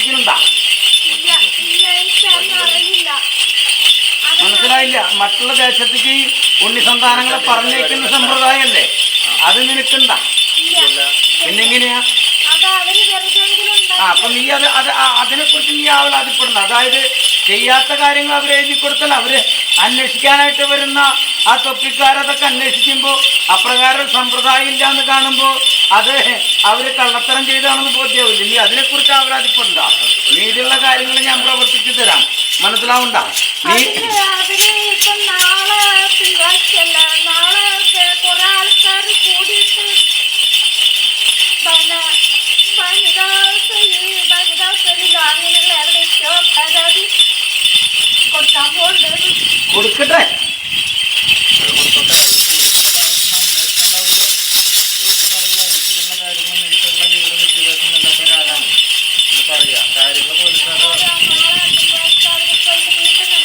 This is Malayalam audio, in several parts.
പ്രവർത്തിക്കുന്നുണ്ടാ മനസ്സിലായില്ല. മറ്റുള്ള ദേശത്തേക്ക് ഈ ഉണ്ണി സന്താനങ്ങളെ പറഞ്ഞേക്കുന്ന സമ്പ്രദായമല്ലേ? അത് നിനക്കുണ്ട? ഇല്ല. പിന്നെങ്ങനെയാ? ആ അപ്പൊ നീ അത് അത് അതിനെ അതിനെക്കുറിച്ച് നീ ആവലാതിപ്പെടണ്ട അതായത് ചെയ്യാത്ത കാര്യങ്ങൾ അവരെഴുതി എഴുതി കൊടുത്താൽ അവർ അന്വേഷിക്കാനായിട്ട് വരുന്ന ആ തൊപ്പിക്കാരതൊക്കെ അന്വേഷിക്കുമ്പോൾ അപ്രകാരം സമ്പ്രദായം ഇല്ല എന്ന് കാണുമ്പോൾ അത് അവർ കള്ളത്തരം ചെയ്താണെന്ന് ബോധ്യമാവില്ല നീ അതിനെക്കുറിച്ച് ആവലാതിപ്പെടണ്ട നീതിയുള്ള കാര്യങ്ങൾ ഞാൻ പ്രവർത്തിച്ചു തരാം. മനസ്സിലാവണ്ട? നീ കൊടുക്കട്ടെ?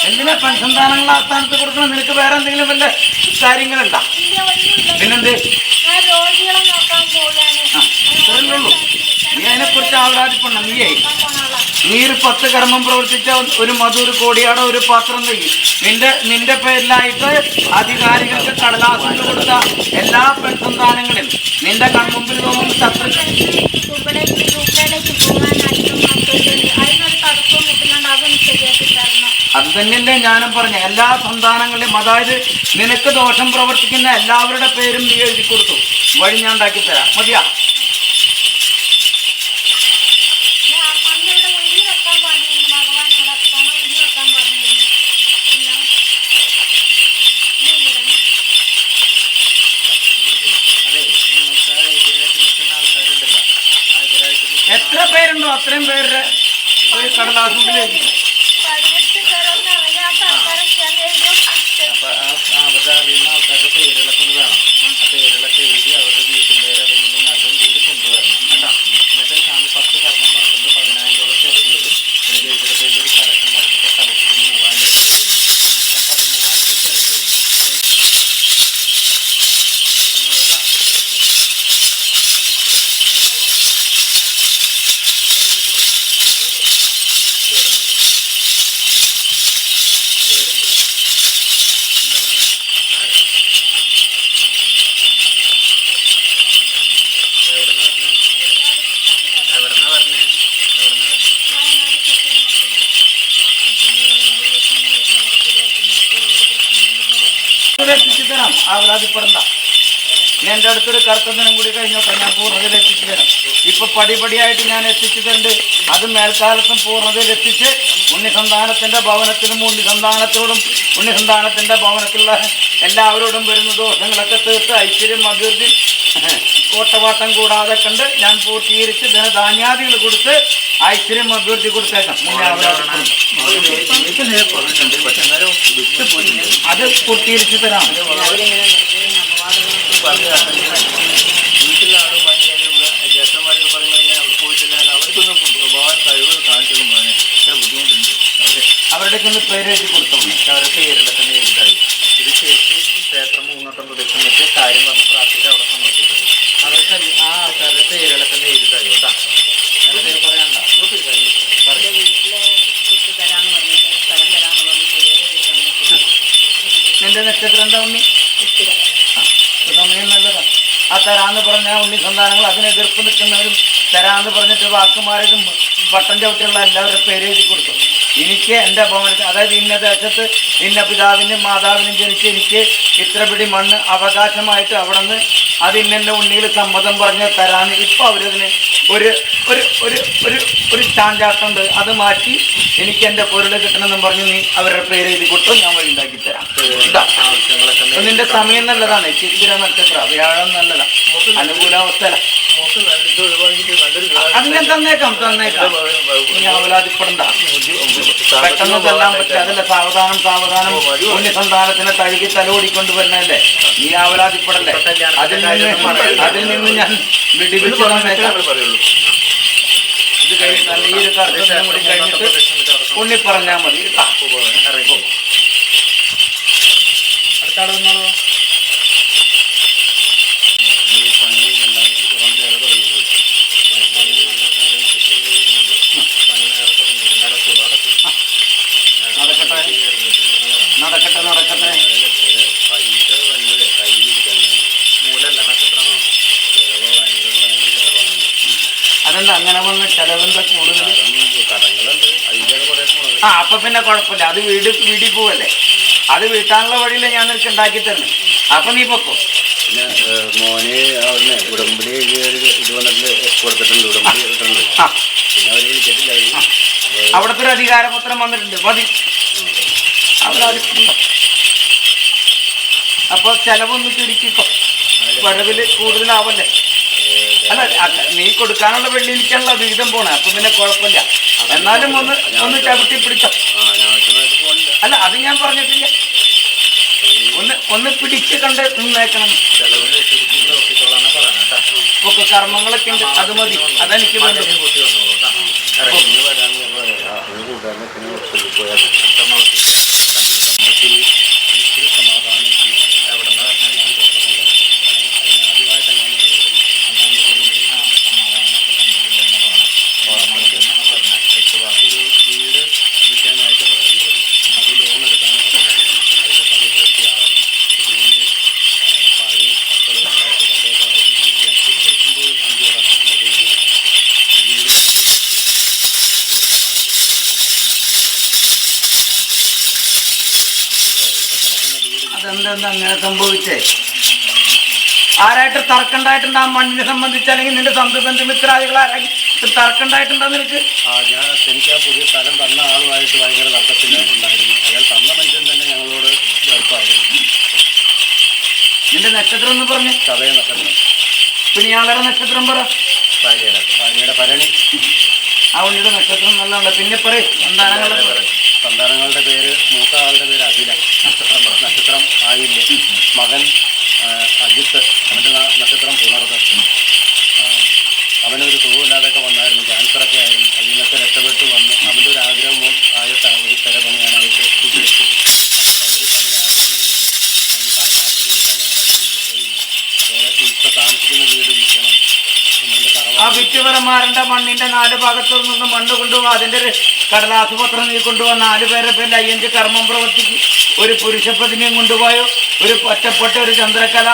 എന്തിനാ പെൺസന്താനങ്ങൾ ആ സ്ഥാനത്ത് കൊടുക്കണം? നിനക്ക് വേറെ എന്തെങ്കിലും വല്ല കാര്യങ്ങളുണ്ടാ? പിന്നെന്ത്? ഇത്രയല്ലേ ഉള്ളൂ. നീ അതിനെക്കുറിച്ച് ആവലാതിപ്പെടണം നീയേ. നീ ഒരു പത്ത് കർമ്മം പ്രവർത്തിച്ച ഒരു മധു ഒരു കോടിയാണ് ഒരു പാത്രം കഴിഞ്ഞു നിന്റെ നിന്റെ പേരിലായിട്ട് അധികാരികൾക്ക് കടലാസിൽ കൊടുത്ത എല്ലാ പെൺസന്താനങ്ങളും നിന്റെ കൺമുമ്പിൽ തോന്നും ശത്രു അത് തന്നെയല്ലേ ഞാനും പറഞ്ഞ. എല്ലാ സന്താനങ്ങളെയും അതായത് നിനക്ക് ദോഷം പ്രവർത്തിക്കുന്ന എല്ലാവരുടെ പേരും നീ എഴുതി കൊടുത്തു. വഴി ഞാൻ ഉണ്ടാക്കി തരാം മതിയാ? ആവലാതിപ്പെടണ്ട ഞാൻ എന്റെ അടുത്തൊരു കർത്തവ്യം കൂടി കഴിഞ്ഞോട്ടെ ഞാൻ പൂർണതയിൽ എത്തിച്ചു തരാം ഇപ്പൊ പടിപടിയായിട്ട് ഞാൻ എത്തിച്ചു തരുന്നുണ്ട് അത് മേൽക്കാലത്തും പൂർണതയിൽ എത്തിച്ച് ഉണ്ണിസന്താനത്തിന്റെ ഭവനത്തിനും ഉണ്ണിസന്താനത്തോടും ഉണ്ണിസന്താനത്തിന്റെ ഭവനത്തിലുള്ള എല്ലാവരോടും വരുന്ന ദോഷങ്ങളൊക്കെ തീർത്ത് ഐശ്വര്യം അഭിവൃദ്ധി കോട്ടവാട്ടം കൂടാതെ കണ്ട് ഞാൻ പൂർത്തീകരിച്ച് ധനധാന്യാദികൾ കൊടുത്ത് ഐശ്വര്യം അഭിവൃദ്ധി കൊടുത്തേക്കാം അത് പൂർത്തീകരിച്ച് തരാം വീട്ടിലാണ് ഭയങ്കര ജ്യേഷ്ഠന്മാരൊക്കെ പറഞ്ഞു കഴിഞ്ഞാൽ അവിടെ പോയിട്ടില്ല അവർക്കൊന്നും ഒരുപാട് കഴിവുകൾ കാണിച്ചതും മോനെ ഇത്ര ബുദ്ധിമുട്ടുണ്ട് അവർ അവരുടെ ഒന്ന് പേരെഴുതി കൊടുത്തു അവരുടെ പേരിലൊക്കെ എഴുതായി ഇത് ചേച്ചി ക്ഷേത്രം മൂന്നോട്ടം പ്രദേശം വെച്ച് കാര്യം പറഞ്ഞ് പ്രാർത്ഥിച്ച് അവിടെ സമർപ്പിച്ചത് അവർക്ക് ആ ആൾക്കാരുടെ പേരുകളൊക്കെ എഴുതായി കേട്ടാ വേറെ പേര് പറയണ്ട പറയും നിന്റെ നക്ഷത്രം ഉണ്ണി സമയം നല്ലതാണ് ആ തരാന്ന് പറഞ്ഞ ഉണ്ണി സന്താനങ്ങൾ അതിനെ എതിർപ്പ് നിൽക്കുന്നവരും തരാന്ന് പറഞ്ഞിട്ട് വാക്കുമാരും പട്ടം ചവിട്ടിയുള്ള എല്ലാവരുടെ പേര് എഴുതി കൊടുത്തു. എനിക്ക് എന്റെ ഭവനത്തിൽ അതായത് ഇന്ന ദേശത്ത് ഇന്ന പിതാവിനും മാതാവിനും ജനിച്ച് എനിക്ക് ഇത്ര പിടി മണ്ണ് അവകാശമായിട്ട് അവിടെ നിന്ന് അത് ഇന്നെ ഉണ്ണിയിൽ സമ്മതം പറഞ്ഞ് തരാന്ന് ഇപ്പം അവരതിന് ഒരു ഒരു ഒരു ഒരു ഒരു ചാഞ്ചാട്ടുണ്ട്. അത് മാറ്റി എനിക്ക് എന്റെ പൊരുൾ കിട്ടണമെന്നും പറഞ്ഞ് നീ അവരുടെ പേര് എഴുതി കൊടുത്തു ഞാൻ വഴി ഉണ്ടാക്കി തരാം. നിന്റെ സമയം നല്ലതാണ്. ചിത്തിര നക്ഷത്ര വ്യാഴം നല്ലതാണ് അനുകൂലാവസ്ഥ അങ്ങനെ തന്നേക്കാം തന്നേക്കാം. ഞാൻ അവലാതിപ്പെടണ്ട പെട്ടെന്ന് ചെല്ലാൻ പറ്റില്ല. അതിന്റെ സാവധാനം സാവധാനം പുണ്യസന്താനത്തിനെ സന്താനത്തിനെ തഴുകി തലോടിക്കൊണ്ട് വരുന്നതല്ലേ നീ ആവലാതിപ്പെടല്ലേ അതിൽ നിന്ന് അതിൽ നിന്ന് ഞാൻ വിടിവിച്ചു ഇത് കഴിഞ്ഞ് നല്ല ഈ ഒരു കർത്തവ്യം കൂടി കഴിഞ്ഞിട്ട് ഉണ്ണി പറഞ്ഞാൽ മതി. അടുത്ത ആൾ വന്നോളൂ ഈ പണി എല്ലാം കുറച്ച് നേരം തുടങ്ങിയിട്ടുണ്ട് പണി നല്ല കാര്യങ്ങളൊക്കെ ചെയ്ത് വരുന്നുണ്ട് പണി നേരെ തുടങ്ങിയിട്ടുണ്ട് അടച്ചു അടച്ചു നടക്കട്ടെ നടക്കട്ടെ നടക്കട്ടെ പൈസ വന്നത് കയ്യിലിരിക്കാൻ മൂലല്ല നക്ഷത്രം ചിലവ് ഭയങ്കര ഭയങ്കര ചിലവാണ് അതെന്താ അങ്ങനെ വന്ന് ചെലവെന്താ കൂടുതൽ കടങ്ങളുണ്ട് അതിന്റെ കുറേ പോണത് ആ അപ്പൊ പിന്നെ കുഴപ്പമില്ല. അത് വീട് വീട്ടിൽ പോവല്ലേ? അത് വീട്ടാനുള്ള വഴിയില്ല ഞാൻ നിനക്ക് ഉണ്ടാക്കി തന്നെ അപ്പൊ നീ പൊക്കോ. പിന്നെ മോനെ മോന് അവിടുന്ന് ഉടമ്പടി എഴുതി ഒരു ഇത് വന്നിട്ട് കൊടുത്തിട്ടുണ്ട്. ഉടമ്പടി ഇട്ടിട്ടുണ്ട്. പിന്നെ വിളിച്ചിട്ടില്ല. അവിടുത്തെ ഒരു അധികാരപത്രം വന്നിട്ടുണ്ട്. മതി. അപ്പൊ ചെലവൊന്ന് ചുരുക്കിക്കോ. വരവിൽ കൂടുതലാവല്ലേ? അല്ല നീ കൊടുക്കാനുള്ള വെള്ളി വെള്ളിയിലേക്കാണല്ലോ വിഹിതം പോണേ. അപ്പൊ പിന്നെ കുഴപ്പമില്ല. എന്നാലും ഒന്ന് ഒന്ന് ചവിട്ടി പിടിച്ചോ. അല്ല അത് ഞാൻ പറഞ്ഞിട്ടില്ല. ഒന്ന് ഒന്ന് പിടിച്ച് കണ്ട് നിന്നേക്കണം. ഒക്കെ കർമ്മങ്ങളൊക്കെ ഉണ്ട്. അത് മതി. അതെനിക്ക് വേണ്ടത്. തർക്കണ്ടായിട്ടുണ്ട് ആ മണ്ണിനെ സംബന്ധിച്ച് അല്ലെങ്കിൽ നിന്റെ സ്വന്തം ബന്ധുമിത്രാദികൾ ആരായിട്ട് തർക്കണ്ടായിട്ടുണ്ടോ നിനക്ക്? ആ ഞാൻ എനിക്ക് ആ പുതിയ സ്ഥലം തന്ന ആളുമായിട്ട് ഭയങ്കര തർക്കത്തിൽ ഉണ്ടായിരുന്നു. അയാൾ തന്ന മനുഷ്യൻ തന്നെ ഞങ്ങളോട് വെറുപ്പായിരുന്നു. നിന്റെ നക്ഷത്രം എന്ന് പറഞ്ഞു. ചതയ നക്ഷത്രം. പിന്നെ ഇയാളുടെ നക്ഷത്രം പറ. ഭാര്യയുടെ ഭാര്യയുടെ ഭരണി. ആ ഉണ്ണിയുടെ നക്ഷത്രം നല്ലതുണ്ട് പിന്നെ പറയും സന്താനങ്ങളുടെ. സന്താനങ്ങളുടെ പേര് മൂത്ത ആളുടെ പേര് അഖില. നക്ഷത്രം നക്ഷത്രം ആയില്ല? മകൻ അജിത്ത് അവന്റെ നക്ഷത്രം ആ, അവനൊരു സുഖമില്ലാതൊക്കെ വന്നായിരുന്നു. ക്യാൻസറൊക്കെ ആയിരുന്നു. അതിൽ നിന്നൊക്കെ വന്ന്. അവന്റെ ഒരു ആഗ്രഹവും ആയിട്ടാണ് ഒരു പെര പണിയാനായിട്ട് ഉദ്ദേശിച്ചത് അപ്പോൾ പണി പണിയായിരുന്നു അതിന് കാശ് കൊടുക്കാൻ ഞങ്ങളുടെ കയ്യിൽ രൂപയില്ല വേറെ ഇപ്പം താമസിക്കുന്ന വീട് വിൽക്കണം. ആ വിറ്റുപരന്മാരുടെ മണ്ണിന്റെ നാല് ഭാഗത്തു നിന്ന് മണ്ണ് കൊണ്ടുപോകും അതിന്റെ ഒരു കടലാസുപത്രം നീ കൊണ്ടുപോകാൻ നാല് പേരെ പേരിൽ അയ്യഞ്ച് കർമ്മം പ്രവർത്തിക്കും. ഒരു പുരുഷപ്രതിമയും കൊണ്ടുപോയോ? ഒരു ഒറ്റപ്പെട്ട ഒരു ചന്ദ്രകല.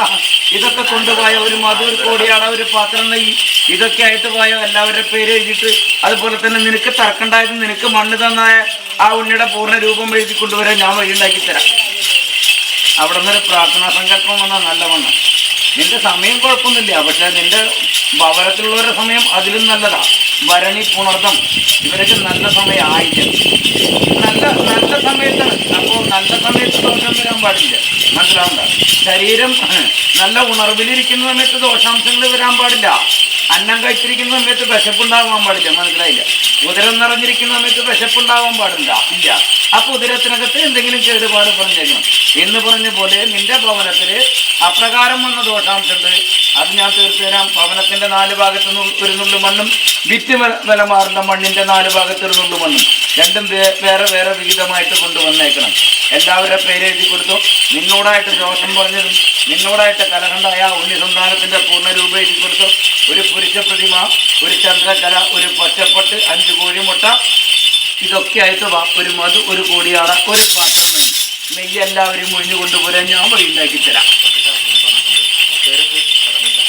ഇതൊക്കെ കൊണ്ടുപോയ ഒരു മധുർ കോടിയാണ് ഒരു പാത്രം നെയ്യ്. ഇതൊക്കെ ആയിട്ട് പോയോ എല്ലാവരുടെ പേര് എഴുതിയിട്ട് അതുപോലെ തന്നെ നിനക്ക് തർക്കണ്ടായത് നിനക്ക് മണ്ണ് തന്നായ ആ ഉണ്ണിയുടെ പൂർണ രൂപം എഴുതി കൊണ്ടുവരാൻ ഞാൻ വഴി ഉണ്ടാക്കി തരാം. അവിടെ നിന്നൊരു പ്രാർത്ഥനാ സങ്കല്പം വന്നാൽ നല്ലവണ്ണം നിന്റെ സമയം കുഴപ്പമൊന്നുമില്ല. പക്ഷെ നിന്റെ ഭവനത്തിലുള്ളവരുടെ സമയം അതിലും നല്ലതാ. ഭരണി പുണർന്നം ഇവരൊക്കെ നല്ല സമയം ആയിരിക്കും നല്ല നല്ല സമയത്താണ്. അപ്പോൾ നല്ല സമയത്ത് ദോഷം വരാൻ പാടില്ല. മനസ്സിലാവണ്ട ശരീരം നല്ല ഉണർവിലിരിക്കുന്ന സമയത്ത് ദോഷാംശങ്ങൾ വരാൻ പാടില്ല. അന്നം കഴിച്ചിരിക്കുന്ന സമയത്ത് വിശപ്പുണ്ടാവാൻ പാടില്ല. മനസ്സിലായില്ല? ഉദരം നിറഞ്ഞിരിക്കുന്ന സമയത്ത് വിശപ്പുണ്ടാവാൻ പാടില്ല. ഇല്ല. അപ്പൊ ഉദരത്തിനകത്ത് എന്തെങ്കിലും കേടുപാട് പറഞ്ഞേക്കണം. എന്ന് പറഞ്ഞ പോലെ നിന്റെ ഭവനത്തിൽ അപ്രകാരം വന്ന ദോഷാംശമുണ്ട് അത് ഞാൻ തീർത്തു തരാം. ഭവനത്തിന്റെ നാല് ഭാഗത്ത് ഒരു നുള്ളു മണ്ണും വിറ്റ് നിലമാറുന്ന മണ്ണിന്റെ നാല് ഭാഗത്ത് ഒരു നുള്ളു മണ്ണും. രണ്ടും വേറെ വേറെ വിഹിതമായിട്ട് കൊണ്ടുവന്നേക്കണം. എല്ലാവരുടെ പേര് എഴുതി കൊടുത്തു. നിന്നോടായിട്ട് ദോഷം പറഞ്ഞതും നിന്നോടായിട്ട് കലഹണ്ടായ ഉണ്ണി സന്താനത്തിന്റെ പൂർണ രൂപ എഴുതി കൊടുത്തു. ഒരു പുരുഷ പ്രതിമ ഒരു ചന്ദ്രകല ഒരു പച്ചപ്പട്ട് അഞ്ച് കോഴിമുട്ട. ഇതൊക്കെ ആയിട്ട് ഒരു മധു ഒരു കോടിയാട ഒരു പാത്രം നെയ്യ് എല്ലാവരും മുഴിഞ്ഞു കൊണ്ടുപോരാൻ ഞാൻ വഴി ഉണ്ടാക്കി തരാം പേരൊക്കെ പറഞ്ഞില്ല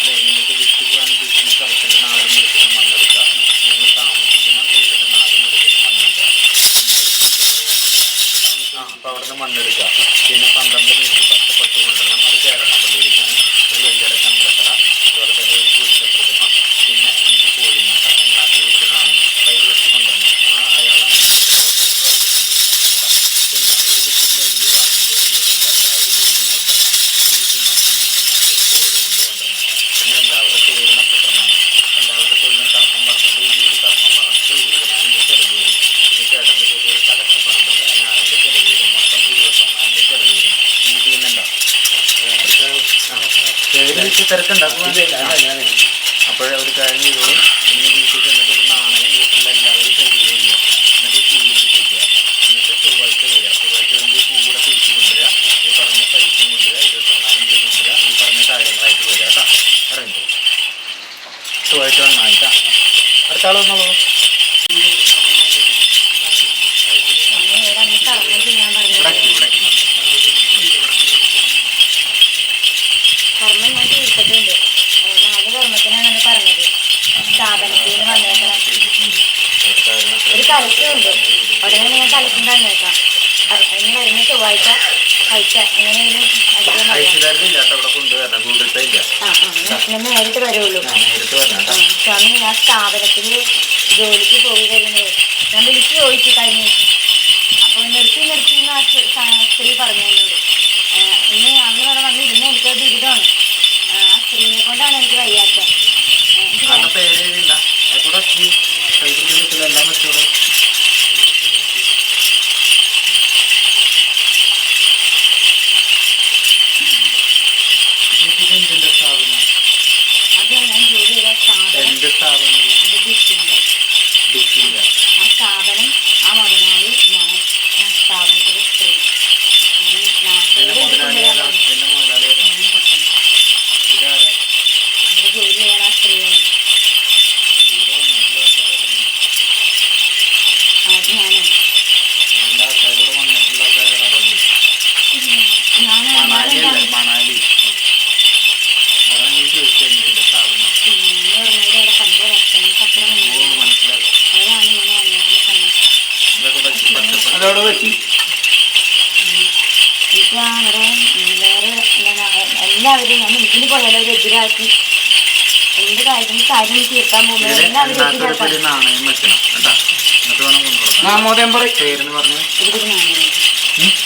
അതെ നിങ്ങൾക്ക് വിറ്റ് പോകാൻ ഉദ്ദേശിക്കുന്ന സ്ഥലത്തിന്റെ നാല് മുറിക്കുന്ന മണ്ണെടുക്കുക നിങ്ങൾ താമസിക്കുന്ന വീടിന്റെ നാല് മുറിക്കുന്ന മണ്ണെടുക്കുക ആ അപ്പോൾ അവിടുന്ന് മണ്ണെടുക്കുക പിന്നെ പന്ത്രണ്ട് മിനിറ്റ് പച്ചപ്പട്ട് കൊണ്ടുവരണം അത് ചേരണം പള്ളിയിലേക്കാണ് ഒരു വെള്ളിയുടെ ചന്ദ്രക്കല അതുപോലെ തന്നെ ഒരു പുരുഷപ്രതിമ പിന്നെ അഞ്ച് കോഴിമുട്ട എണ്ണാത്തി ഒരു നാണയം കയ്യിൽ വെച്ച് കൊണ്ടുവരണം ആ അയാളാണ് നിങ്ങൾക്ക് ഫോട്ടോ എടുത്ത് വാങ്ങിക്കുന്നത് പിന്നെ ഒരു കുപ്പി നെയ്യ് വാങ്ങിയിട്ട് വീട്ടിൽ എല്ലാവരും നെയ്യ് ചേച്ചി തിരക്കുണ്ടാക്കും അപ്പോഴേ അവർ കാര്യം ചെയ്തോളും. ഇന്ന് വീട്ടിൽ ചെന്നിട്ട് ഒരു നാണയം എല്ലാവരും ചെയ്യുക എന്നിട്ട് ഈ എന്നിട്ട് ചൊവ്വാഴ്ച വരിക. ചൊവ്വാഴ്ച വരുമ്പോൾ ഈ പൂവിടെ തിരിച്ചു കൊണ്ടുവരിക. ഈ പറഞ്ഞ പൈസയും കൊണ്ടുവരിക. ഇരുപത്തൊന്നായിരം രൂപ കൊണ്ടുവരിക. ഈ പറഞ്ഞ കാര്യങ്ങളായിട്ട് വരിക കേട്ടോ. പറയുമ്പോൾ ചൊവ്വാഴ്ച വന്നായിട്ടാ അടുത്ത ആൾ വന്നോളൂ അന്ന് കർമ്മം ചെയ്യാൻ ഇവിടെ പറഞ്ഞത് ഇവിടെ കർമ്മം ഞാൻ തീർത്തിട്ടുണ്ട് ഏ, നാല് കർമ്മത്തിനാണ് അന്ന് പറഞ്ഞത് സ്ഥാപനത്തിൽ നിന്ന് വന്നേക്കണം ഒരു കലക്കുണ്ട് ഉടനെ ഞാൻ കലക്കും തന്നേക്കാം അത് അതിന് വരുന്ന ചൊവ്വാഴ്ച കഴിച്ച എങ്ങനെയെങ്കിലും അധികം അറിയാം ഐശ്വര്യമില്ല കേട്ടോ ഇവിടെ കൊണ്ടുവരണം ഗൂഗിൾ പേ ഇല്ല ആ ആ ഞാൻ നേരിട്ട് വരുള്ളൂ. കേട്ടോ. സ്വാമി ഞാൻ സ്ഥാപനത്തിൽ ജോലിക്ക് പോയി വരുന്നത് ഞാൻ വിളിച്ച് ചോദിച്ചു കഴിഞ്ഞു. അപ്പോൾ നിർത്തി നിർത്തി എന്ന് ആ സ്ത്രീ- പറഞ്ഞു എന്നോട്. ഇനി അന്ന് ഇവിടെ വന്ന് ഇരുന്ന് എനിക്ക് ദുരിതമാണ് ആ സ്ത്രീനെ കൊണ്ടാണ് എനിക്ക് വയ്യാത്ത. പേര് എഴുതില്ല കൂടെ കൈപ്പിടിച്ചില്ല എല്ലാം വെച്ചോളൂ ഇത് എന്തിന്റെ സ്ഥാപനം അത് ഞാൻ ജോലി ചെയ്ത സ്ഥാപനം എന്ത് സ്ഥാപനം അത് ഡിഷിന്റെ ഡിഷിന്റെ ആ സ്ഥാപനം ആ മുതലാളി ഞാൻ ആ സ്ഥാപനത്തിലെ സ്ത്രീ അങ്ങനെ ഞാൻ എന്റെ പേര് മുതലാളി എടുക്കുമ്പോഴാണ് ഏതാ പറഞ്ഞത്. എന്റെ മുതലാളി ഏതാ ഞാൻ പൊട്ടൻ. ഇതാരാ അവിടെ ജോലി ചെയ്യണ ആ സ്ത്രീയാണ് ഇവിടെ വന്നിട്ടുള്ള ആൾക്കാരാണ് അത് ഞാനാണ് എല്ലാ ആൾക്കാരോട് വന്നിട്ടുള്ള ആൾക്കാരാണ് അതുകൊണ്ട് ഞാൻ മണാലി അല്ലേ മണാലി അതാണ് ഞാൻ ചോദിച്ചത് എന്തിന്റെ സ്ഥാപനം പറഞ്ഞവരവിടെ പണ്ട് വർഷം പത്രം ഓ മനസ്സിലായി അവരാണ് ഇങ്ങനെ വന്നിരുന്ന സമയം ഇതൊക്കെ പറ്റി പച്ചപ്പ അതോടെ വെച്ച് ഇപ്പൊ അവിടെ വേറെ എന്താണ് എല്ലാവരും ഞാൻ ഇതിന് പോയാലും അവർ എതിരാക്കി എന്ത് കാര്യത്തിന് കാര്യം തീർക്കാൻ പോകുമ്പോൾ ഇതിൽ എല്ലാവരും ഇതിനകത്തൊരു എതിരാക്കാൻ പിടി നാണയം വെക്കണം കേട്ടോ എന്നിട്ട്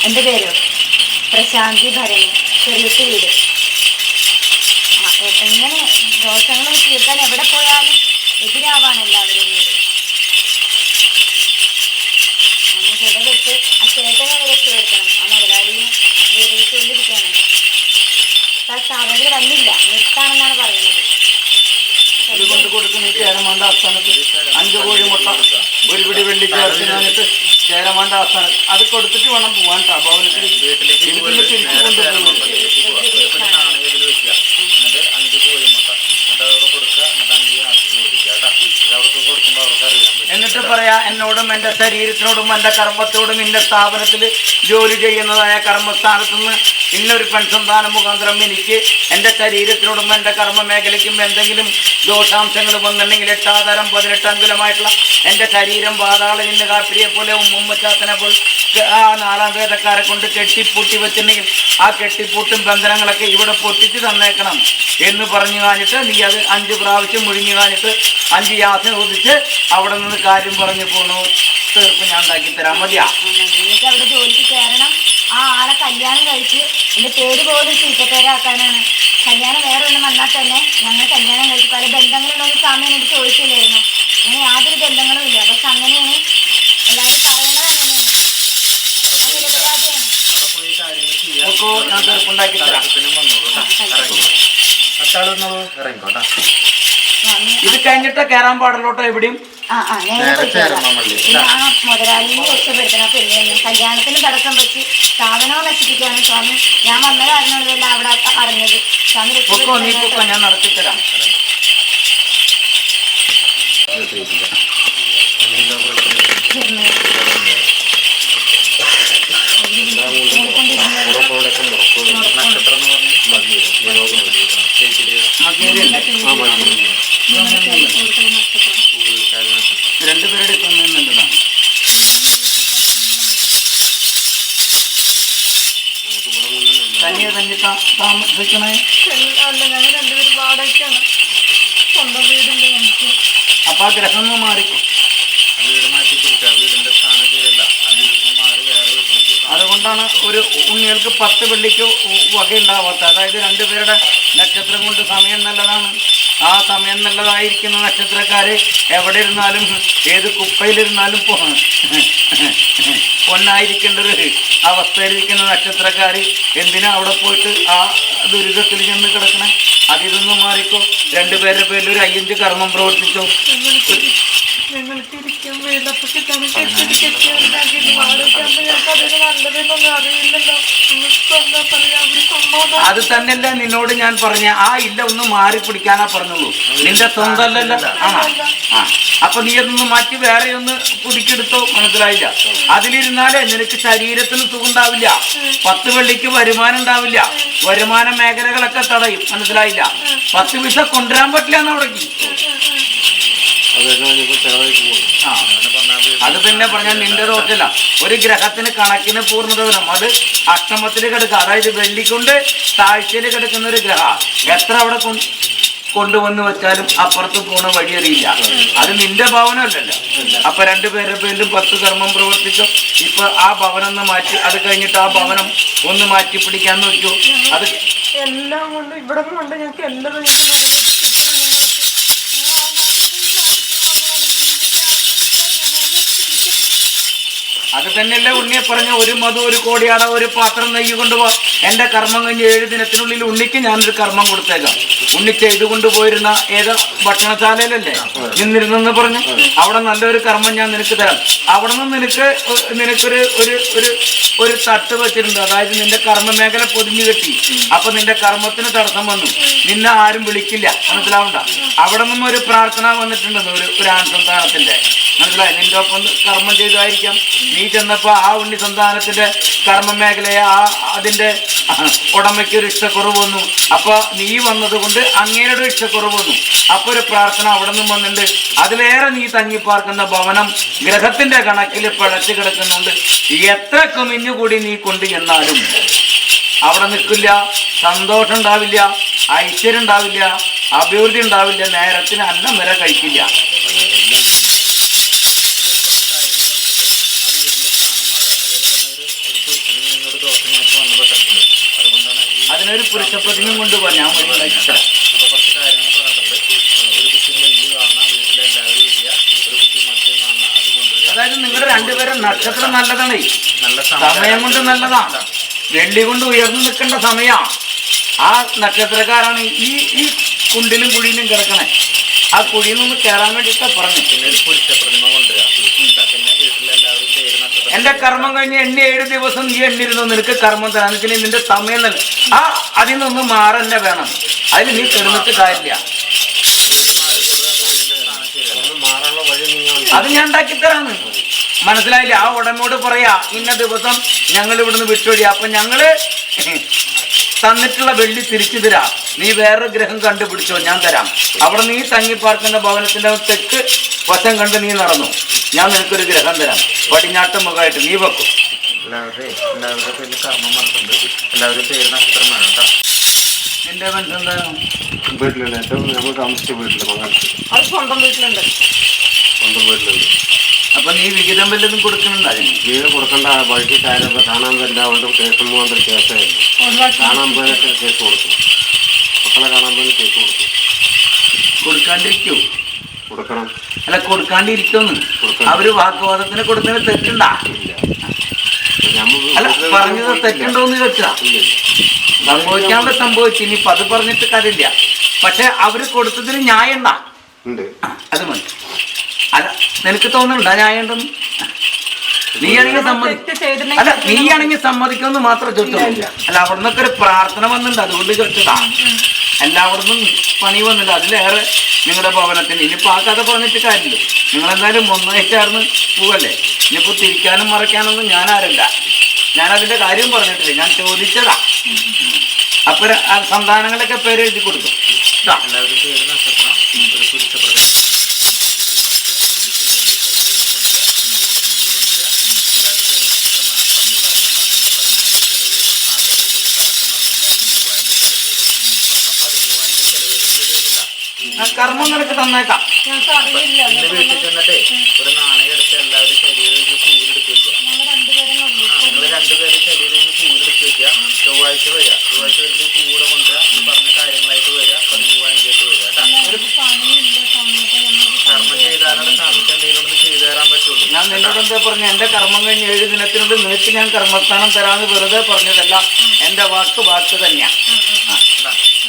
എന്റെ പേരോ? പ്രശാന്തി ഭരണി ചെറിയ വീട് ആ, എ- എങ്ങനെ ദോഷങ്ങൾ തീർക്കാൻ എവിടെ പോയാലും എതിരാവാണ് എല്ലാവരും എന്നോട് നമുക്ക് ഇടപെട്ട് ആ ചേട്ടനെ രക്ഷപ്പെടുത്തണം ആ മുതലാളിനെ വിരയിച്ചുകൊണ്ടിരിക്കുകയാണ് ആ സ്ഥാപനത്തിൽ വന്നില്ല നിർത്താണെന്നാണ് പറയുന്നത് ഇത് കൊണ്ട് കൊടുക്കുന്ന ഈ ചേരമാണ്ട ആസ്ഥാനത്ത് അഞ്ച് കോഴി മുട്ട ഒരു പിടി വെള്ളി ചേർത്ത് ഞാനിട്ട് ചേരമാണ്ട ആസ്ഥാനം. അത് കൊടുത്തിട്ട് വേണം പോവാൻ ഭവനത്തിൽ വീട്ടിലേക്ക്. തിരിച്ച് കൊണ്ടുപോകും. എന്നിട്ട് പറയാ എന്നോടും എന്റെ ശരീരത്തിനോടും എന്റെ കർമ്മത്തോടും ഇന്ന സ്ഥാപനത്തിൽ ജോലി ചെയ്യുന്നതായ കർമ്മസ്ഥാനത്ത് നിന്ന് ഇന്നൊരു പെൺസന്താന മുഖാന്തരം എനിക്ക് എന്റെ ശരീരത്തിനോടും എന്റെ കർമ്മ മേഖലയ്ക്കും എന്തെങ്കിലും ദോഷാംശങ്ങൾ വന്നിട്ടുണ്ടെങ്കിൽ എട്ടാതരം പതിനെട്ട് അങ്കുലമായിട്ടുള്ള എന്റെ ശരീരം പാതാള നിന്ന് കാപ്പിരിയെ പോലെ ഉമ്മുമ്മച്ചാത്തനെ പോലെ ആ നാലാം വേദക്കാരെ കൊണ്ട് കെട്ടിപ്പൂട്ടി വെച്ചിട്ടുണ്ടെങ്കിൽ ആ കെട്ടിപ്പൂട്ടും ബന്ധനങ്ങളൊക്കെ ഇവിടെ പൊട്ടിച്ച് തന്നേക്കണം എന്ന് പറഞ്ഞു കാണിട്ട് നീ അത് അഞ്ച് പ്രാവശ്യം മുഴിഞ്ഞു കാണിട്ട് അഞ്ച് യാത്ര ഉദിച്ച് അവിടെ നിന്ന് കാര്യം പറഞ്ഞു പോണു. തീർപ്പ് ഞാൻ ഉണ്ടാക്കി തരാൻ മതിയാ? ആ ആളെ കല്യാണം കഴിച്ച് എന്റെ പേര് പോലും ചീത്തപ്പേരാക്കാനാണ് കല്യാണം വേറെ ഒന്നും വന്നാൽ തന്നെ ഞങ്ങൾ കല്യാണം കഴിച്ച് പല ബന്ധങ്ങളുണ്ടെന്ന് സ്വാമി എന്നോട് ചോദിച്ചില്ലായിരുന്നു. അങ്ങനെ യാതൊരു ബന്ധങ്ങളും ഇല്ല. പക്ഷെ അങ്ങനെയാണ് എല്ലാവരും പറയുന്നത് അങ്ങനെയാണ്. ഞാൻ നിരപരാധിയാണ് ഇത് കഴിഞ്ഞിട്ട് കയറാൻ പാടുള്ളൂട്ടോ എവിടെയും. പിന്നെ മുതലാളിയെ രക്ഷപ്പെടുത്തണം. പെണ്ണിനെ കല്യാണത്തിന് തടസ്സം വെച്ച് സ്ഥാപനവും നശിപ്പിക്കാനും സ്വാമി. ഞാൻ വന്ന കാരണമല്ല അവിടെ അറിഞ്ഞത്. സ്വാമി നക്ഷത്രം ചേച്ചിയുടെ ആ നക്ഷത്രം താമസിക്കണേ ഞങ്ങൾ രണ്ടുപേരും വാടകയ്ക്കാണ്. സ്വന്തം വീടുണ്ട് ഞങ്ങൾക്ക് അപ്പൊ ആ ഗ്രഹം ഒന്ന് മാറി. വീട് മാറ്റി കൊടുക്കുക വീടിന്റെ സ്ഥാനം ശരിയല്ല അതിൽ നിന്ന് മാറി വേറെ വീട്ടിലേക്ക് താമസം. അതുകൊണ്ടാണ് ഒരു ഉണ്ണികൾക്ക് പത്ത് വെള്ളിക്ക് വകയുണ്ടാവാത്ത അതായത് രണ്ടുപേരുടെ നക്ഷത്രം കൊണ്ട് സമയം നല്ലതാണ്. ആ സമയം നല്ലതായിരിക്കുന്ന നക്ഷത്രക്കാര് എവിടെ ഇരുന്നാലും ഏത് കുപ്പയിലിരുന്നാലും പൊന്നായിരിക്കേണ്ട ഒരു അവസ്ഥയിലിരിക്കുന്ന നക്ഷത്രക്കാരി എന്തിനാ അവിടെ പോയിട്ട് ആ ദുരിതത്തിൽ ചെന്ന് കിടക്കണേ അതിൽ നിന്ന് മാറിക്കോ രണ്ടുപേരുടെ പേരിൽ ഒരു അയ്യഞ്ച് കർമ്മം പ്രവർത്തിച്ചോ ഞങ്ങൾക്ക് ഇരിക്കാൻ വേണ്ടപ്പെട്ട് ഞങ്ങൾക്ക് അതിന് നല്ലതെന്നൊന്നും അറിയില്ലല്ലോ അത് തന്നെയല്ല നിന്നോട് ഞാൻ പറഞ്ഞ. ആ ഇല്ല ഒന്ന് മാറി പിടിക്കാനാ പറഞ്ഞുള്ളൂ. നിന്റെ സ്വന്തം ആണോ ആ അപ്പൊ നീ അതൊന്ന് മാറ്റി വേറെ ഒന്ന് പുതുക്കിയെടുത്തോ? മനസ്സിലായില്ല. അതിലിരുന്നാലേ നിനക്ക് ശരീരത്തിന് സുഖം ഉണ്ടാവില്ല പത്ത് വെള്ളിക്ക് വരുമാനം ഉണ്ടാവില്ല. വരുമാന മേഖലകളൊക്കെ തടയും. മനസ്സിലായില്ല? പത്ത് പൈസ കൊണ്ടുവരാൻ പറ്റില്ല എന്നവിടേക്ക് ആ. അത് പിന്നെ പറഞ്ഞാൽ നിന്റെ ദോഷമില്ല ഒരു ഗ്രഹത്തിന് കണക്കിന് പൂർണത വരും അത് അഷ്ടമത്തിൽ കിടക്കുക. അതായത് വെള്ളിക്കൊണ്ട് താഴ്ചയിൽ കിടക്കുന്ന ഒരു ഗ്രഹ. എത്ര അവിടെ കൊണ്ട് കൊണ്ടുവന്ന് വെച്ചാലും അപ്പുറത്ത് പോണ വഴി അറിയില്ല. അത് നിന്റെ ഭവനമല്ലല്ലോ. അപ്പൊ രണ്ടുപേരുടെ പേരിലും പത്ത് കർമ്മം പ്രവർത്തിച്ചോ. ഇപ്പൊ ആ ഭവനം ഒന്ന് മാറ്റി അത് കഴിഞ്ഞിട്ട് ആ ഭവനം ഒന്ന് മാറ്റി പിടിക്കാൻ നോക്കൂ അത് എല്ലാം കൊണ്ട് ഇവിടെ കൊണ്ട് ഞങ്ങൾക്ക് എല്ലാം അത് തന്നെയല്ലേ ഉണ്ണിയെ പറഞ്ഞ ഒരു മധു ഒരു കോടിയാട ഒരു പാത്രം നെയ്യ് കൊണ്ടുപോ എന്റെ കർമ്മം കഴിഞ്ഞ് ഏഴ് ദിനത്തിനുള്ളിൽ ഉണ്ണിക്ക് ഞാനൊരു കർമ്മം കൊടുത്തേക്കാം. ഉണ്ണി ചെയ്തു കൊണ്ടുപോയിരുന്ന ഏത് ഭക്ഷണശാലയിലല്ലേ? നിന്നിരുന്നെന്ന് പറഞ്ഞു. അവിടെ നല്ലൊരു കർമ്മം ഞാൻ നിനക്ക് തരാം. അവിടെ നിന്ന് നിനക്ക് നിനക്കൊരു ഒരു ഒരു ഒരു തട്ട് വെച്ചിട്ടുണ്ട്. അതായത് നിന്റെ കർമ്മ മേഖല പൊതിഞ്ഞു കെട്ടി. അപ്പൊ നിന്റെ കർമ്മത്തിന് തടസ്സം വന്നു. നിന്നെ ആരും വിളിക്കില്ല. മനസ്സിലാവണ്ട? അവിടെ നിന്നും ഒരു പ്രാർത്ഥന വന്നിട്ടുണ്ടെന്ന് ഒരു ഒരു ആൺസന്താനത്തിന്റെ മനസ്സിലായി? നിന്റെ ഒപ്പം കർമ്മം ചെയ്തായിരിക്കാം നീ ചെന്നപ്പോ ആ ഉണ്ണി സന്താനത്തിന്റെ കർമ്മ മേഖലയെ ആ അതിന്റെ ഉടമയ്ക്ക് ഒരു ഇഷ്ടക്കുറവ് വന്നു. അപ്പൊ നീ വന്നത് കൊണ്ട് അങ്ങേരുടെ ഇഷ്ടക്കുറവ് വന്നു. അപ്പൊ ഒരു പ്രാർത്ഥന അവിടെ നിന്നും വന്നിട്ടുണ്ട്. അതിലേറെ നീ തങ്ങിപ്പാർക്കുന്ന ഭവനം ഗ്രഹത്തിന്റെ കണക്കിൽ പിഴച്ചു കിടക്കുന്നുണ്ട്. എത്ര കുമിഞ്ഞുകൂടി നീ കൊണ്ട് ചെന്നാലും? അവിടെ നിൽക്കില്ല. സന്തോഷം ഉണ്ടാവില്ല. ഐശ്വര്യം ഉണ്ടാവില്ല. അഭിവൃദ്ധി ഉണ്ടാവില്ല. നേരത്തിന് അന്നം വരെ കഴിക്കില്ല. അതിനൊരു പുരുഷപ്രതിമ കൊണ്ടുപോകാൻ ഞാൻ വഴി ഉണ്ടാക്കിത്തരാം അതായത് നിങ്ങളുടെ രണ്ടുപേരും നക്ഷത്രം നല്ലതാണ്. നല്ല സമയം കൊണ്ട് നല്ലതാണ്. വെള്ളി കൊണ്ട് ഉയർന്നു നിൽക്കേണ്ട സമയമാണ് ആ നക്ഷത്രക്കാരാണ് ഈ ഈ കുണ്ടിലും കുഴിയിലും കിടക്കണേ. ആ കുഴിയിൽ നിന്ന് കയറാൻ വേണ്ടിയിട്ടാണ് പറഞ്ഞു പിന്നെ ഒരു പുരുഷ പ്രതിമ കൊണ്ടുവരാം പിന്നെ വീട്ടിലെല്ലാവരും പേര് നക്ഷത്രം എന്റെ കർമ്മം കഴിഞ്ഞ് എണ്ണി ഏഴ് ദിവസം നീ എണ്ണിരുന്നു നിനക്ക് കർമ്മം തരാൻ വെച്ചാൽ നിന്റെ സമയം തന്നെ. ആ അതിൽ നിന്ന് മാറന്നെ വേണം. അതിൽ നീ കിടന്നിട്ട് കാര്യമില്ല. അത് ഞാൻ ഉണ്ടാക്കി തരാന്ന് മനസ്സിലായില്ല? ആ ഉടമയോട് പറയാ ഇന്ന ദിവസം ഞങ്ങൾ ഇവിടുന്ന് വിട്ടൊഴിയാ. അപ്പൊ ഞങ്ങൾ തന്നിട്ടുള്ള വെള്ളി തിരിച്ചു തരാം. നീ വേറൊരു ഗ്രഹം കണ്ടുപിടിച്ചോ ഞാൻ തരാം. അവിടെ നീ തങ്ങി പാർക്കുന്ന ഭവനത്തിന്റെ തെക്ക് വശം കണ്ട് നീ നടന്നു. ഞാൻ നിനക്കൊരു ഗ്രഹം തരാം. പടിഞ്ഞാട്ട് മുഖമായിട്ട് നീ വെക്കും. എല്ലാവരുടെ പേരിൽ കർമ്മം പേര് നക്ഷത്രം വേണം കേട്ടോ. നിന്റെ മനസ്സെന്താണ് വീട്ടിലുണ്ട് എന്റെ നമ്മൾ താമസിച്ച വീട്ടിൽ മംഗലത്ത് അത് സ്വന്തം വീട്ടിലുണ്ട്. സ്വന്തം വീട്ടിലുണ്ട്. അപ്പൊ നീ വിഹിതം വല്ലതും വീട് കൊടുക്കേണ്ട. വഴിക്ക് കയറുമ്പോൾ കാണാൻ പറ്റില്ല അവരുടെ കേസും പോകാൻ കേസായിരുന്നു കാണാൻ കേസ് കൊടുക്കും. മക്കളെ കാണാൻ പോയി കേസ് കൊടുക്കും കൊടുക്കാണ്ടിരിക്കൂ. കൊടുക്കണം. അല്ല കൊടുക്കാണ്ടിരിക്കുമെന്ന്. അവർ വാക്കുവാദത്തിന് കൊടുത്തതിന് തെറ്റുണ്ടാ? നമ്മൾ അല്ല പറഞ്ഞത് തെറ്റുണ്ടോന്ന് ചോദിച്ചാ? ഇല്ല സംഭവിക്കാണ്ട് സംഭവിച്ചു. ഇനി അത് പറഞ്ഞിട്ട് കാര്യമില്ല. പക്ഷെ അവർ കൊടുത്തതിന് ന്യായം ഉണ്ടാ. അത് മതി. അല്ല നിനക്ക് തോന്നുന്നുണ്ടോ ന്യായം ഉണ്ടെന്ന് നീ ആണെങ്കിൽ സമ്മതി അല്ല നീ ആണെങ്കിൽ സമ്മതിക്കുമെന്ന് മാത്രം ചോദിച്ചു അല്ല അവിടെ നിന്നൊക്കെ ഒരു പ്രാർത്ഥന വന്നിട്ടുണ്ട്. അതുകൊണ്ട് ചോദിച്ചതാ. എല്ലാവിടുന്നും പണി വന്നില്ല. അതിലേറെ നിങ്ങളുടെ ഭവനത്തിന് ഇനിയിപ്പോൾ ആ കഥ പറഞ്ഞിട്ട് കാര്യമില്ല. നിങ്ങളെന്തായാലും ഒന്നായിട്ടായിരുന്നു പോവല്ലേ? ഇനിയിപ്പോൾ തിരിക്കാനും മറയ്ക്കാനൊന്നും ഞാനാരല്ല ഞാനതിന്റെ കാര്യം പറഞ്ഞിട്ടില്ല? ഞാൻ ചോദിച്ചതാ. അപ്പോൾ ആ സന്താനങ്ങളൊക്കെ പേര് എഴുതി കൊടുക്കും ഇതാ. എല്ലാവരും പേര് നക്ഷത്രം ഒരു പുരുഷ പ്രതിമ ആ കർമ്മം നിനക്ക് തന്നേക്കാം. ഞങ്ങൾക്ക് അറിയില്ല. എന്റെ വീട്ടിൽ ചെന്നിട്ടേ ഒരു നാണയം എടുത്ത് എല്ലാവരും ശരീരം ഒന്ന് പൂരെടുത്ത് വെക്കുക. ഞങ്ങൾ രണ്ടുപേരും ഉള്ളൂ ആ നിങ്ങൾ രണ്ടുപേരും ശരീരം ഒന്ന് പൂരെടുത്ത് വെക്കുക. ചൊവ്വാഴ്ച വരിക. ചൊവ്വാഴ്ച വരുമ്പോൾ ഈ പൂടെ കൊണ്ടുവരിക. ഈ പറഞ്ഞ കാര്യങ്ങളായിട്ട് വരിക. പതിമൂവായിരം കേട്ട് വരിക കേട്ടോ. ഞങ്ങൾക്ക് പണിയില്ല. സമയത്ത് ഞങ്ങൾക്ക് കർമ്മം ചെയ്താലാണ് സ്വാമിക്ക് എന്തെങ്കിലും ഒന്ന് ചെയ്തു തരാൻ പറ്റുള്ളൂ. ഞാൻ നിന്നോട് എന്താ പറഞ്ഞു? എന്റെ കർമ്മം കഴിഞ്ഞ് ഏഴ് ദിനത്തിനുള്ളിൽ നിനക്ക് ഞാൻ കർമ്മസ്ഥാനം തരാമെന്ന് വെറുതെ പറഞ്ഞതല്ല. എന്റെ വാക്ക് വാക്ക് തന്നെയാണ്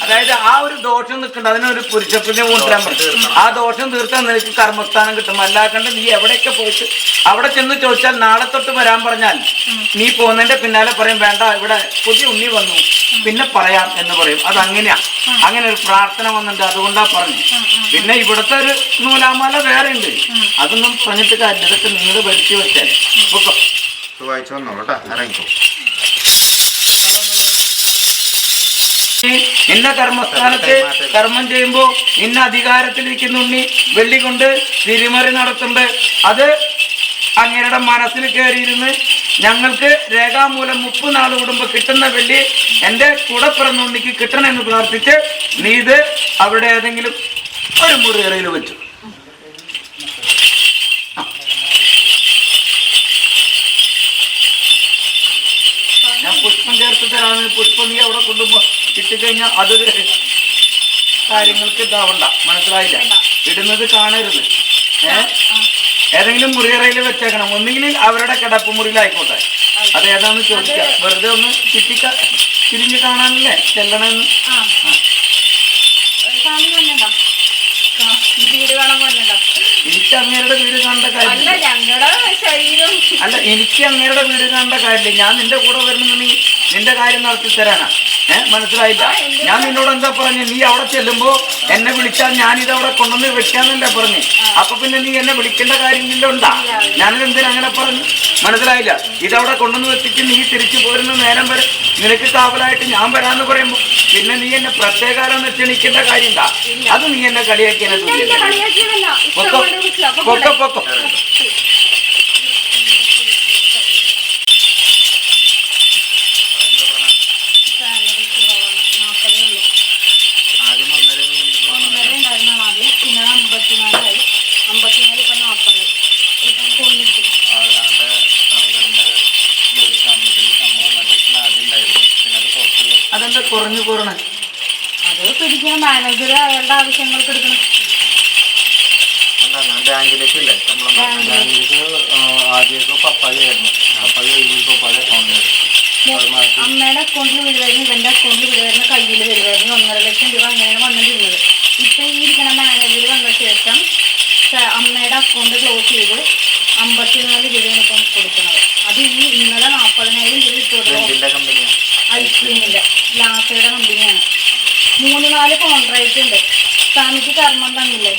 അതായത് ആ ഒരു ദോഷം നിൽക്കേണ്ട. അതിനൊരു പുരുഷപ്പിനെ കൊണ്ടുവരാൻ പറ്റും. ആ ദോഷം തീർത്താൽ നിനക്ക് കർമ്മസ്ഥാനം കിട്ടും. അല്ലാക്കണ്ട് നീ എവിടെയൊക്കെ പോയിട്ട് അവിടെ ചെന്ന് ചോദിച്ചാൽ നാളെ തൊട്ട് വരാൻ പറഞ്ഞാൽ നീ പോകുന്നതിന്റെ പിന്നാലെ പറയും വേണ്ട ഇവിടെ പുതിയ ഉണ്ണി വന്നു. പിന്നെ പറയാം എന്ന് പറയും. അത് അങ്ങനെയാ. അങ്ങനെ ഒരു പ്രാർത്ഥന വന്നിട്ടുണ്ട്. അതുകൊണ്ടാ പറഞ്ഞു പിന്നെ ഇവിടുത്തെ ഒരു നൂലാമാല വേറെ ഉണ്ട്. അതൊന്നും പറഞ്ഞിട്ട് കാര്യത്തിൽ നിങ്ങൾ വരുത്തി വെച്ചാൽ. വായിച്ചു വന്നോളൂ കേട്ടോ. ഇറങ്ങിക്കോ. ഇന്ന കർമ്മസ്ഥാനത്ത് കർമ്മം ചെയ്യുമ്പോ നിന്ന അധികാരത്തിലിരിക്കുന്ന ഉണ്ണി വെള്ളി കൊണ്ട് തിരിമറി നടത്തുമ്പ് അത് അങ്ങേരുടെ മനസ്സിൽ കയറിയിരുന്ന് ഞങ്ങൾക്ക് രേഖാമൂലം മുപ്പത് നാൾ കൂടുമ്പോ കിട്ടുന്ന വെള്ളി എന്റെ കൂടെ ഉണ്ണിക്ക് കിട്ടണമെന്ന് പ്രാർത്ഥിച്ച് നീ ഇത് അവിടെ ഏതെങ്കിലും ഒരു മുറിയറയിൽ വെച്ചു. ഞാൻ പുഷ്പം ചേർത്ത് തരാമെന്ന് പുഷ്പം നീ അവിടെ കൊണ്ടുപോ. കിട്ടിക്കഴിഞ്ഞാൽ അതൊരു കാര്യങ്ങൾക്ക് ഇതാവണ്ട. മനസ്സിലായില്ല? ഇടുന്നത് കാണരുത്. ഏ? ഏതെങ്കിലും മുറിയറയിൽ വെച്ചേക്കണം. ഒന്നുകിൽ അവരുടെ കിടപ്പ് മുറിയിലായിക്കോട്ടെ. അത് ഏതാണെന്ന് ചോദിക്കാം. വെറുതെ ഒന്ന് ചുറ്റിക്ക തിരിഞ്ഞ് കാണാനല്ലേ? ചെല്ലണമെന്ന്. എനിക്ക് അങ്ങേരുടെ വീട് കാണേണ്ട കാര്യമില്ല. ശരീരം. അല്ല എനിക്ക് അങ്ങേരുടെ വീട് കാണേണ്ട കാര്യമില്ല. ഞാൻ നിന്റെ കൂടെ വരണമെന്നുണ്ടെങ്കിൽ നിന്റെ കാര്യം നടത്തി തരാനാ. ഏഹ് മനസ്സിലായില്ല? ഞാൻ നിന്നോട് എന്താ പറഞ്ഞു? നീ അവിടെ ചെല്ലുമ്പോ എന്നെ വിളിച്ചാൽ ഞാൻ അവിടെ കൊണ്ടുവന്ന് വെക്കാന്നല്ലേ പറഞ്ഞു. അപ്പൊ പിന്നെ നീ എന്നെ വിളിക്കേണ്ട കാര്യമില്ല ഉണ്ടാ? ഞാനിത് എന്തിനാ അങ്ങനെ പറഞ്ഞു? മനസ്സിലായില്ല? ഇതവിടെ കൊണ്ടുവന്ന് വെച്ചിട്ട് നീ തിരിച്ചു പോരുന്ന നേരം വരെ നിനക്ക് കാവലായിട്ട് ഞാൻ വരാന്ന് പറയുമ്പോ പിന്നെ നീ എന്നെ പ്രത്യേകാലം ക്ഷണിക്കേണ്ട കാര്യം ഉണ്ടാ അത് നീ എന്നെ ഇഷ്ടം പൊക്കോ. പൊക്കോ. കുറഞ്ഞു കൂറണേ അത് പിടിക്കണം മാനേജർ അയാളുടെ ആവശ്യങ്ങൾക്ക് എടുക്കണം. എന്താണ് ബാങ്കിലേക്കില്ലേ? ശമ്പളം ബാങ്കിലേക്ക് ആദ്യമൊക്കെ പപ്പായായിരുന്നു പപ്പായ കഴിഞ്ഞ് പപ്പായ അക്കൗണ്ടിലായിരുന്നു അത് മാറ്റി. അമ്മയുടെ അക്കൗണ്ടിൽ വിടുവായിരുന്നു ഇവന്റെ അക്കൗണ്ടിൽ വിടുവായിരുന്നു കയ്യിൽ വരുവായിരുന്നു ഒന്നര ലക്ഷം രൂപ അങ്ങനെയാണ് വന്നിരുന്നത്. ഇപ്പൊ ഈ ഇരിക്കണ മാനേജർ വന്ന ശേഷം അമ്മയുടെ അക്കൗണ്ട് ക്ലോസ് ചെയ്ത് അമ്പത്തിനാല് രൂപയാണ് ഇപ്പം കൊടുക്കുന്നത്. അത് ഈ ഇന്നലെ നാൽപ്പതിനായിരം രൂപ എന്തിന്റെ ഐസ്ക്രീമിന്റെ ലാസയുടെ കമ്പനിയാണ്. മൂന്ന് നാല് കോൺട്രാക്ട് ഉണ്ട്. സ്വാമിക്ക് കർമ്മം തന്നില്ലേ?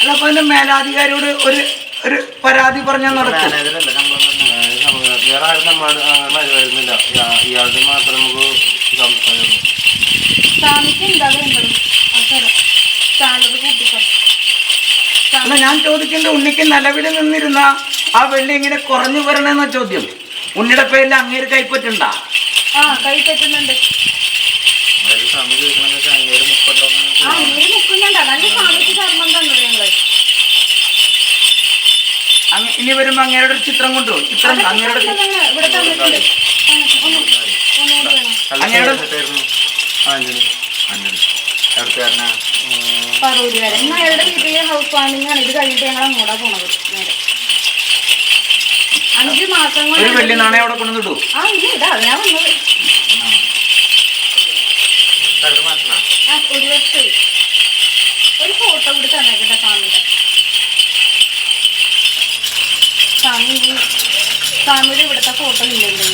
അല്ല അപ്പൊ അതിന്റെ മേലാധികാരിയോട് ഒരു ഒരു പരാതി പറഞ്ഞാൽ നടക്കും. മാനേജറല്ലേ ശമ്പളം തന്നെ വേറെ ആരും നമ്മുടെ വരുന്നില്ല ഇയാ- ഇയാളുടെ മാത്രം നമുക്ക് സംസാരം സ്വാമിക്ക് എന്താ വേണ്ടത്? അതെ സാലറി കൂട്ടിക്കോ. അല്ല ഞാൻ ചോദിക്കേണ്ട ഉണ്ണിക്ക് നിലവിൽ നിന്നിരുന്ന ആ വെള്ളി ഇങ്ങനെ കുറഞ്ഞു വരണെന്ന ചോദ്യം. ഉണ്ണിയുടെ പേരിൽ അങ്ങേര് കൈപ്പറ്റുണ്ടാ ആ കൈ പറ്റുന്നുണ്ട് അതായത് സ്വാമി ചോദിക്കണമെന്ന് വെച്ചാൽ അങ്ങേര് മുപ്പത്തൊന്ന് ആ സ്വാമിക്ക് ഞങ്ങൾ. ഇനി വരുമ്പോ അങ്ങേരുടെ ഒരു ചിത്രം കൊണ്ടുപോകും. ചിത്രം അങ്ങേരുടെ ഇവിടെ തന്നിട്ടുണ്ട്. എവിടുത്തുകാരനാ പറൂര് വരെ. വീട്ടിലെ ഹൗസ് ഇത് കഴിഞ്ഞിട്ട് ഞങ്ങൾ അങ്ങോട്ടാ പോണത്. ഒരു വെള്ളി നാണയം അവിടെ കൊണ്ടുവന്നിട്ടു ആ ഇതാ ഞാൻ വന്നത്. ആ ഒരു ഒരു ഫോട്ടോ കൂടി തന്നേക്കട്ടെ സ്വാമിയുടെ. സ്വാമി ഈ സ്വാമിയുടെ ഇവിടുത്തെ ഫോട്ടോ ഇല്ലല്ലോ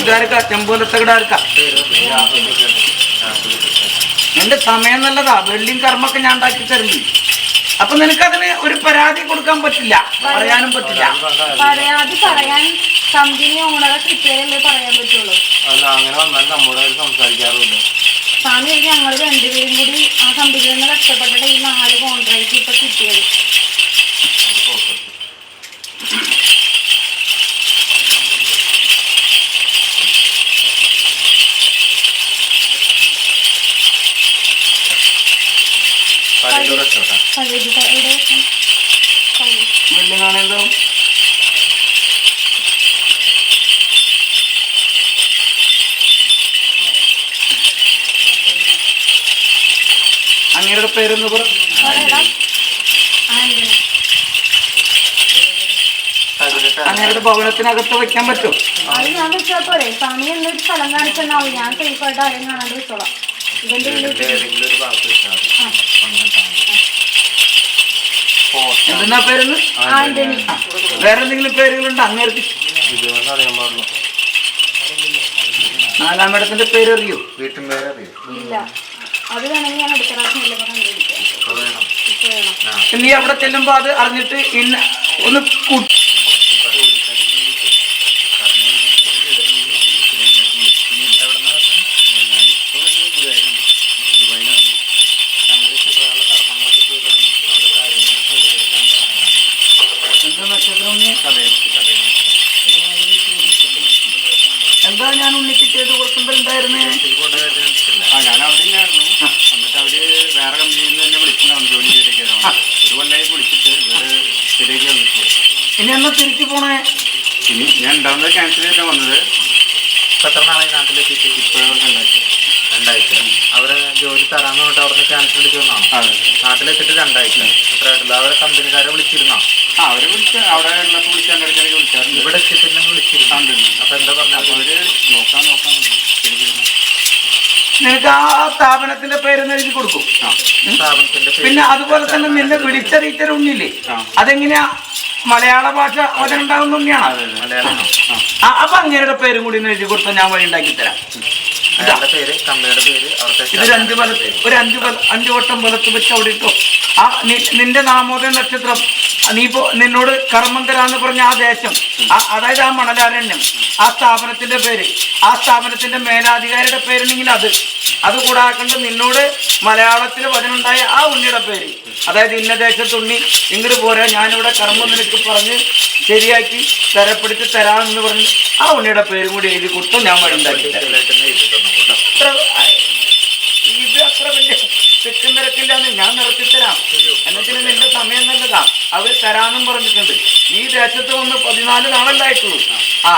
ഇതാർക്കാ നിന്റെ സമയം നല്ലതാ. വെള്ളിയും കർമ്മൊക്കെ ഞാൻ ഉണ്ടാക്കി തരുന്നു അപ്പൊ നിനക്കതിന് ഒരു പരാതി കൊടുക്കാൻ പറ്റില്ല പറയാനും പറ്റില്ല. പരാതി പറയാൻ കമ്പനി ഓണറെ കിട്ടിയാലേ പറയാൻ പറ്റുള്ളൂ. അല്ല അങ്ങനെ വന്നാൽ നമ്മുടെ സ്വാമി ഞങ്ങൾ രണ്ടുപേരും കൂടി ആ കമ്പനിയിൽ നിന്ന് രക്ഷപ്പെട്ടിട്ട് ഈ നാല് കോൺട്രാക്ട് ഇപ്പൊ കിട്ടിയത്. അങ്ങയുടെ പേരെന്ന് പറ. ഭവനത്തിനകത്ത് വെക്കാൻ പറ്റും അത് ഞാൻ വെച്ചാൽ പോരെ. എന്നൊരു സ്ഥലം കാണിച്ചെന്നാവും. സേഫായിട്ട് ആരെയും കാണാണ്ട് വെച്ചോളാം. എന്തെന്നാ പേരെന്ന്? വേറെ എന്തെങ്കിലും പേരുകളുണ്ട് അങ്ങേർക്ക്? നാലാം മേടത്തിന്റെ പേര് അറിയോ വീട്ടിൻ പേര് അറിയോ ഇല്ല. അത് വേണമെങ്കിൽ ഞാൻ അടുത്ത പ്രാവശ്യം ചെല്ലുമ്പോൾ കണ്ടുപിടിക്കാം. ഇപ്പൊ വേണം. നീ അവിടെ ചെല്ലുമ്പോ അത് അറിഞ്ഞിട്ട് ഇന്ന് ഒന്ന് എന്നാ തിരിച്ചു പോണേ? ഇനി ഞാൻ ഉണ്ടാവുന്നത് ക്യാൻസൽ ചെയ്തിട്ടാണ് വന്നത്. ഇപ്പൊ എത്ര നാളായി നാട്ടിലെത്തിയിട്ട്? ഇപ്പോഴും രണ്ടാഴ്ച. രണ്ടാഴ്ച. അവരെ ജോലി തരാന്ന് പറഞ്ഞിട്ട് അവിടെ ക്യാൻസൽ അടിച്ചു വന്നാണ് അതെ നാട്ടിലെത്തിയിട്ട് രണ്ടാഴ്ച. എത്ര ആയിട്ടില്ല അവരെ കമ്പനിക്കാരെ വിളിച്ചിരുന്നോ? ആ അവർ വിളിച്ച അവിടെ ഉള്ളപ്പോൾ വിളിച്ചാൽ ഇടയ്ക്കിടയ്ക്ക് വിളിച്ചാറുണ്ട് ഇവിടെ എത്തിയിട്ടില്ലെങ്കിൽ വിളിച്ചിരുന്നു? ഉണ്ട്. അപ്പൊ എന്താ പറഞ്ഞ അപ്പൊ അവർ നോക്കാൻ നോക്കാൻ ശരിക്കും നിനക്ക് ആ സ്ഥാപനത്തിന്റെ പേര് എഴുതി കൊടുക്കും. സ്ഥാപനത്തിന്റെ പേര്. പിന്നെ അതുപോലെ തന്നെ നിന്നെ വിളിച്ചറിയിച്ച ഉണ്ണില്ലേ. അതെങ്ങനെയാ മലയാള ഭാഷ അതിനുണ്ടാകുന്ന തന്നെയാണ്. അപ്പൊ അങ്ങേരുടെ പേരും കൂടി എഴുതി കൊടുത്ത ഞാൻ വഴി ഉണ്ടാക്കി തരാം. വലത്ത് ഒരു അഞ്ച് അഞ്ചു വട്ടം വലത്ത് വെച്ച് അവിടെ ഇട്ടോ. ആ നിന്റെ നാമോദയ നക്ഷത്രം നീ ഇപ്പോ നിന്നോട് കർമ്മം തരാന്ന് പറഞ്ഞ ആ ദേശം അതായത് ആ മണലാരണ്യം ആ സ്ഥാപനത്തിന്റെ പേര് ആ സ്ഥാപനത്തിന്റെ മേലാധികാരിയുടെ പേരുണ്ടെങ്കിൽ അത്. അത് കൂടാക്കണ്ട് നിന്നോട് മലയാളത്തിൽ വചനുണ്ടായ ആ ഉണ്ണിയുടെ പേര്. അതായത് ഇന്ന ദേശത്ത് ഉണ്ണി ഇങ്ങോട്ട് പോരാ ഞാനിവിടെ കർമ്മം നിനക്ക് പറഞ്ഞ് ശരിയാക്കി തരപ്പെടുത്തി തരാമെന്ന് പറഞ്ഞ് ആ ഉണ്ണിയുടെ പേരും കൂടി എഴുതി കൊടുത്തു ഞാൻ അത്ര ഇത് അത്ര വലിയ തെക്കും തിരക്കില്ലാന്ന് ഞാൻ നിർത്തിത്തരാം എന്നിട്ട് നിന്റെ സമയം നല്ലതാ. അവർ തരാമെന്നും പറഞ്ഞിട്ടുണ്ട്. ഈ ദേശത്ത് വന്ന് പതിനാല് നാളല്ലായിട്ടുള്ളൂ ആ